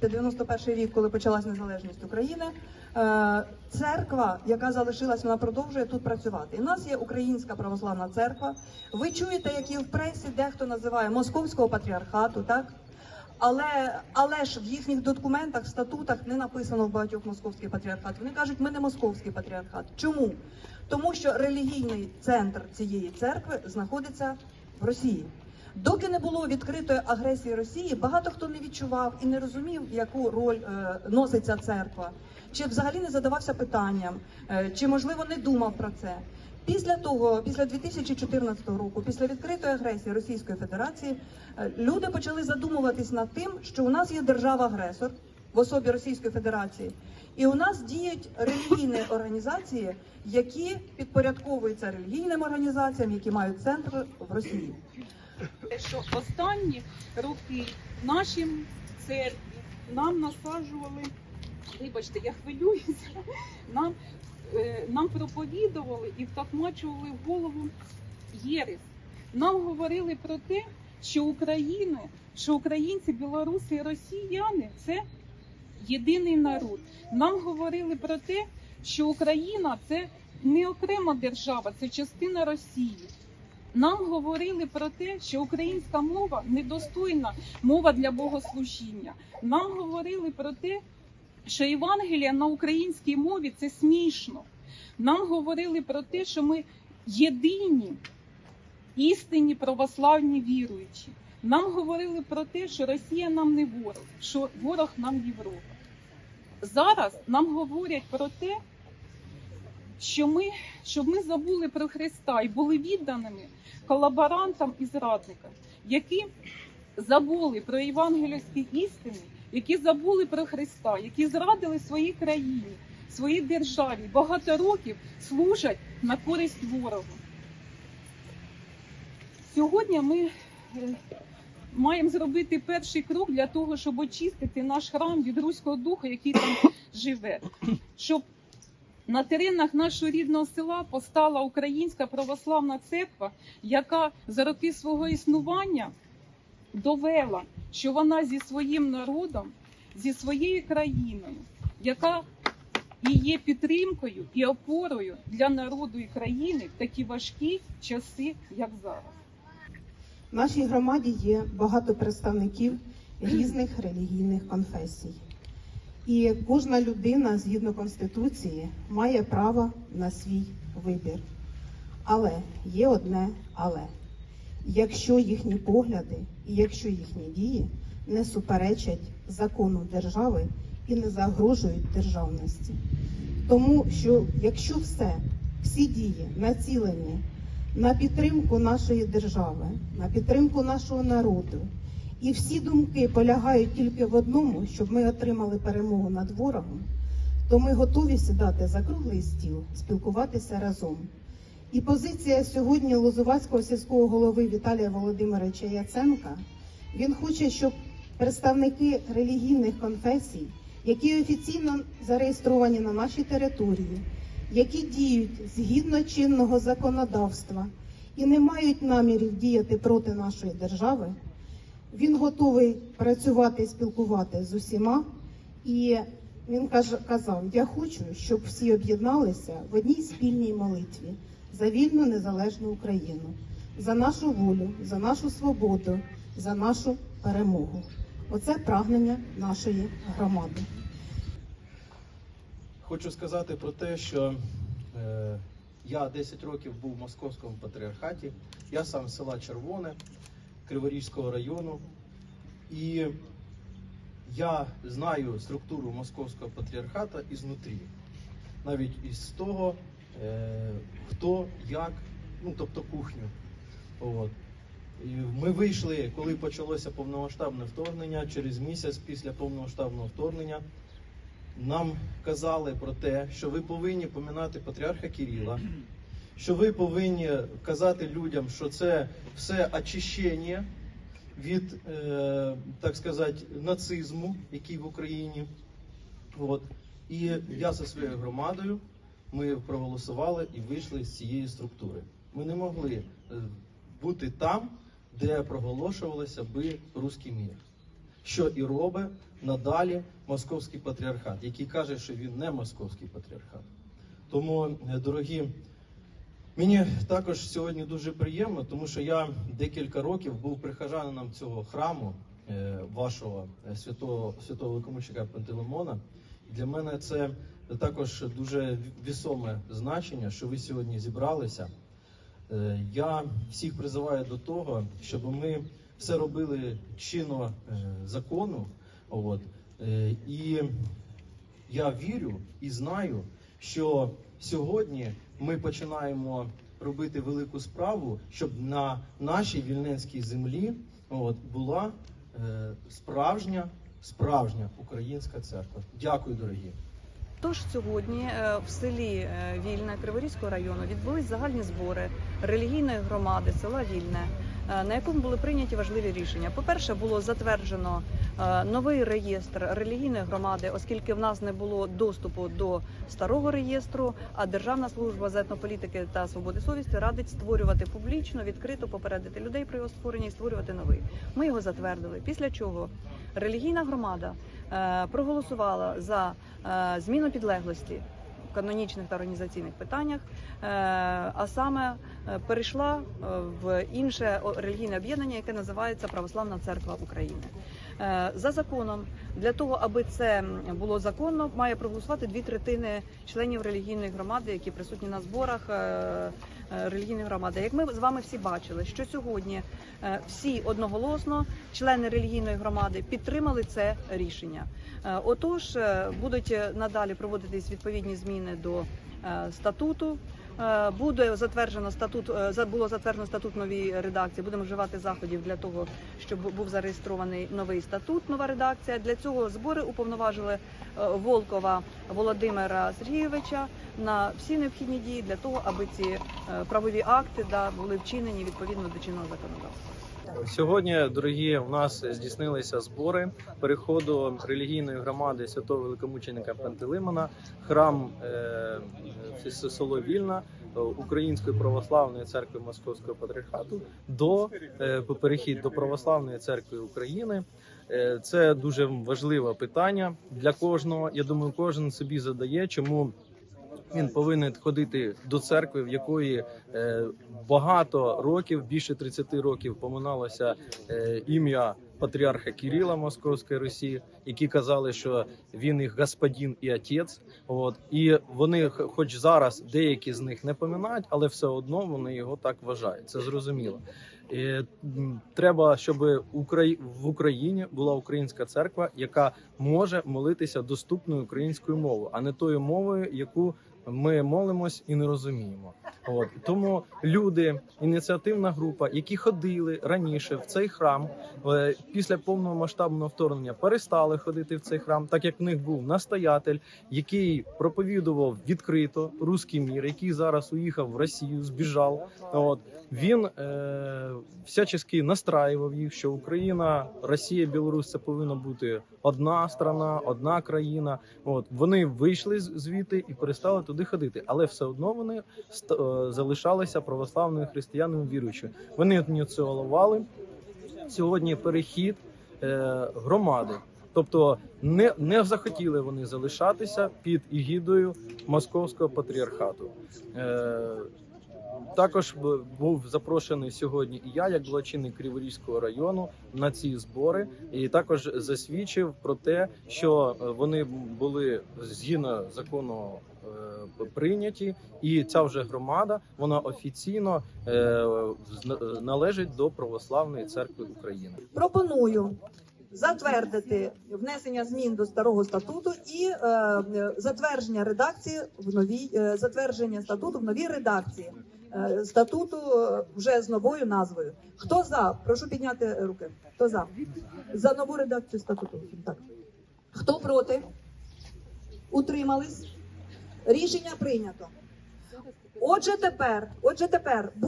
91 рік, коли почалась незалежність України, е, церква, яка залишилась, вона продовжує тут працювати. І в нас є Українська православна церква. Ви чуєте, які в пресі дехто називає московського патріархату, так? Але, але ж в їхніх документах, статутах не написано в багатьох московський патріархат. Вони кажуть, ми не московський патріархат. Чому? Тому що релігійний центр цієї церкви знаходиться в Росії. Доки не було відкритої агресії Росії, багато хто не відчував і не розумів, яку роль е, носить ця церква, чи взагалі не задавався питанням, е, чи можливо не думав про це. Після того, після 2014 року, після відкритої агресії Російської Федерації, е, люди почали задумуватись над тим, що у нас є держава-агресор в особі Російської Федерації, і у нас діють релігійні організації, які підпорядковуються релігійним організаціям, які мають центр в Росії. Що останні роки нашим церкві нам насаджували, вибачте, я хвилююся, нам, е, нам проповідували і втахмачували в голову єресь. Нам говорили про те, що Україна, що українці, білоруси і росіяни це єдиний народ. Нам говорили про те, що Україна це не окрема держава, це частина Росії. Нам говорили про те, що українська мова недостойна мова для богослужіння. Нам говорили про те, що Євангелія на українській мові це смішно. Нам говорили про те, що ми єдині істинні православні віруючі. Нам говорили про те, що Росія нам не ворог, що ворог нам Європа. Зараз нам говорять про те, що ми, щоб ми забули про Христа і були відданими колаборантам і зрадникам, які забули про євангельські істини, які забули про Христа, які зрадили своїй країні, своїй державі, багато років служать на користь ворогу. Сьогодні ми е, маємо зробити перший крок для того, щоб очистити наш храм від руського духа, який там живе, щоб на теренах нашого рідного села постала Українська православна церква, яка за роки свого існування довела, що вона зі своїм народом, зі своєю країною, яка і є підтримкою і опорою для народу і країни в такі важкі часи, як зараз. В нашій громаді є багато представників різних релігійних конфесій. І кожна людина, згідно Конституції, має право на свій вибір. Але є одне але. Якщо їхні погляди і якщо їхні дії не суперечать закону держави і не загрожують державності. Тому що якщо все, всі дії націлені на підтримку нашої держави, на підтримку нашого народу. І всі думки полягають тільки в одному, щоб ми отримали перемогу над ворогом, то ми готові сідати за круглий стіл, спілкуватися разом. І позиція сьогодні Лозувацького сільського голови Віталія Володимировича Яценка, він хоче, щоб представники релігійних конфесій, які офіційно зареєстровані на нашій території, які діють згідно чинного законодавства і не мають намірів діяти проти нашої держави, він готовий працювати і спілкувати з усіма. І він казав: Я хочу, щоб всі об'єдналися в одній спільній молитві за вільну незалежну Україну, за нашу волю, за нашу свободу, за нашу перемогу. Оце прагнення нашої громади. Хочу сказати про те, що е, я 10 років був в московському патріархаті. Я сам з села Червоне Криворізького району. І я знаю структуру московського патріархата ізнутрі. Навіть із того, е, хто як, ну тобто кухню. От. Ми вийшли, коли почалося повномасштабне вторгнення, через місяць після повномасштабного вторгнення. Нам казали про те, що ви повинні поминати патріарха Кирила, що ви повинні казати людям, що це все очищення від, е, так сказати, нацизму, який в Україні. От. І я зі своєю громадою ми проголосували і вийшли з цієї структури. Ми не могли е, бути там, де проголошувалося би руський мір. що і робить надалі московський патріархат, який каже, що він не московський патріархат. Тому, е, дорогі, мені також сьогодні дуже приємно, тому що я декілька років був прихожанином цього храму е, вашого е, святого святого великомученика Пантелеймона. Для мене це також дуже вісоме значення, що ви сьогодні зібралися. Е, Я всіх призиваю до того, щоб ми все робили чинно закону. От. І я вірю і знаю, що сьогодні ми починаємо робити велику справу, щоб на нашій вільненській землі от, була е, справжня, справжня українська церква. Дякую, дорогі. Тож сьогодні е, в селі е, Вільне Криворізького району відбулись загальні збори релігійної громади села Вільне, на якому були прийняті важливі рішення. По-перше, було затверджено е, новий реєстр релігійної громади, оскільки в нас не було доступу до старого реєстру. А Державна служба з етнополітики та свободи совісті радить створювати публічно, відкрито попередити людей про його створення і створювати новий. Ми його затвердили. Після чого релігійна громада е, проголосувала за е, зміну підлеглості канонічних та організаційних питаннях, е, а саме е, перейшла е, в інше релігійне об'єднання, яке називається Православна Церква України. Е, За законом, для того, аби це було законно, має проголосувати дві третини членів релігійної громади, які присутні на зборах е, е, релігійної громади. Як ми з вами всі бачили, що сьогодні всі одноголосно члени релігійної громади підтримали це рішення. Отож, будуть надалі проводитись відповідні зміни до статуту. Е, Буде затверджено статут. е, Було затверджено статут новій редакції. Будемо вживати заходів для того, щоб був зареєстрований новий статут. Нова редакція. Для цього збори уповноважили е, Волкова Володимира Сергійовича на всі необхідні дії для того, аби ці правові акти да були вчинені відповідно до чинного законодавства. Сьогодні, дорогі, у нас здійснилися збори переходу релігійної громади святого великомученика Пантелеймона, храм е, село е, Української православної церкви Московського патріархату до е, перехід до православної церкви України. Е, Це дуже важливе питання для кожного. Я думаю, кожен собі задає, чому він повинен ходити до церкви, в якої е, багато років, більше 30 років, поминалося е, ім'я патріарха Кирила Московської Росії, які казали, що він їх господин і отець. От і вони, хоч зараз деякі з них не поминають, але все одно вони його так вважають. Це зрозуміло. І, треба, щоб в Україні була українська церква, яка може молитися доступною українською мовою, а не тою мовою, яку ми молимось і не розуміємо. От тому люди, ініціативна група, які ходили раніше в цей храм, е, після повного масштабного вторгнення перестали ходити в цей храм, так як в них був настоятель, який проповідував відкрито руський мір, який зараз уїхав в Росію, збіжав. От він е, всячески настраював їх, що Україна, Росія, Білорусь це повинна бути одна страна, одна країна. От вони вийшли звідти і перестали туди ходити, але все одно вони е, залишалися православними християнами віруючими. Вони ініціювали сьогодні перехід е, громади. Тобто не, не захотіли вони залишатися під егідою московського патріархату. Е, також був запрошений сьогодні і я, як благочинник Криворізького району, на ці збори, і також засвідчив про те, що е, вони були згідно закону е, прийняті, і ця вже громада вона офіційно е, належить до православної церкви України. Пропоную затвердити внесення змін до старого статуту і е, е, затвердження редакції в новій е, затвердження статуту в новій редакції. Статуту вже з новою назвою. Хто за? Прошу підняти руки. Хто за? За нову редакцію статуту. Так. Хто проти? Утримались? Рішення прийнято. Отже, тепер, отже, тепер